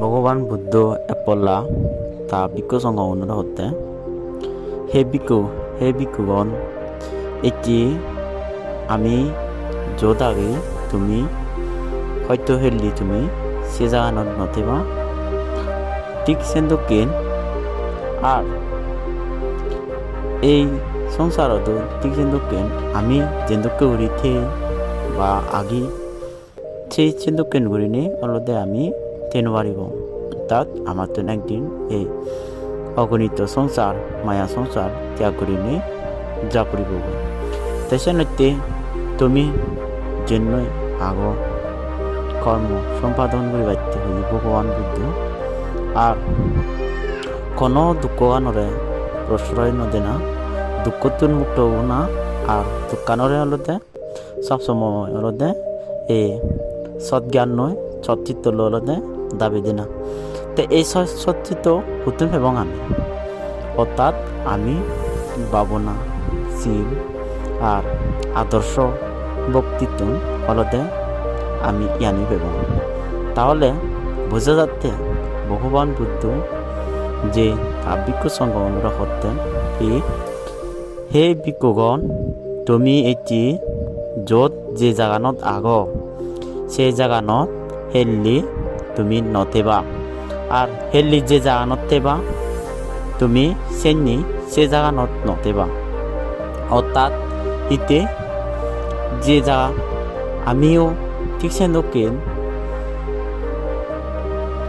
ভগবান বুদ্ধ এপল্লা তা বিকু সঙ্গ অনুর হতে হে বিকু হে বিকুগণ এটি আমি য'ত আগে তুমি, হয়তো হেললি তুমি সে জাগানত নথিবা। ঠিক সেন্দুকিন আর এই সংসারত ঠিক সেন্দুকিন, আমি যেন্দুকে উড়িতে বা আগি, সেই সেন্দুকিন ঘুরিনি অলদে আমি তেনো পারিব অর্থাৎ আমার তো একদিন এই অগণিত সংসার, মায়া সংসার ত্যাগ করিনি যা করিব দেশে নৈতে তুমি জন্যই আগ কর্ম সম্পাদন করে বাড়তে হই ভগবান বুদ্ধ। আর কোনো দুঃখ আনরে প্রশ্রয় নদে না দুঃখ মুক্ত হব না, আর দোকানরে হলতে সবসময় হলতে এ সৎজ্ঞান নয় সচিত্ত ললতে দাবি দিনা। তো এই সচিত্ত হুতুন এবং আমি। অর্থাৎ আমি ভাবনা শিল আর আদর্শ বক্তৃত্ব হলতে আমি ইয়ানি পেব তাহলে বোঝা যাচ্ছে ভগবান বুদ্ধ যে কাব্যিক অনুগ্রহ করতেন কি, হে বিজ্ঞগণ তুমি এটি য'ত যে জাগানত আগ সেই জাগানত হেললি তুমি নথেবা। আর হেললি যে জাগানত থেবা, তুমি সেনি সে জাগানত নথেবা। অর্থাৎ ইতে যে যা আমিও ঠিক সেন্দকিন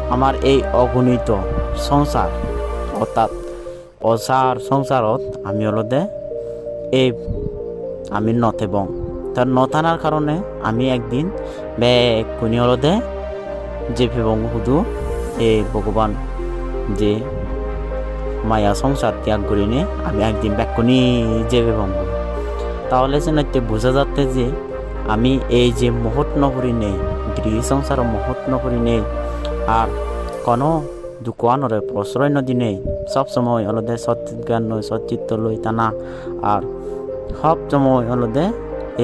আমার এই অগণিত সংসার অর্থাৎ অসার সংসারত আমি হলদে এই আমি নথেবং। তার নথানার কারণে আমি একদিন বে কুনি হলদে যে ভেবং হুদু এই ভগবান যে মায়া সংসার ত্যাগ করিনে, আমি একদিন ব্যাকুনি যে ভেবং তাহলে সে নাইতে বোঝা যাচ্ছে যে আমি এই যে মহৎ নগরী নেই গৃহ সংসার মহৎ নগরী নেই আর কোনো দোকানরে প্রশ্রয় নদী নেই সবসময় হলদে সৎজ্ঞান নয় সচিত্ত লই টানা, আর সব সময় হলদে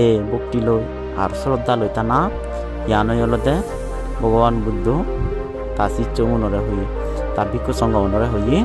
এ ভক্তি লই, আর শ্রদ্ধা লই টানা, ইয়ানই হলদে ভগবান বুদ্ধ তা শিষ্য মনরে হয়ে তা ভিক্ষু সঙ্গ মনরে হই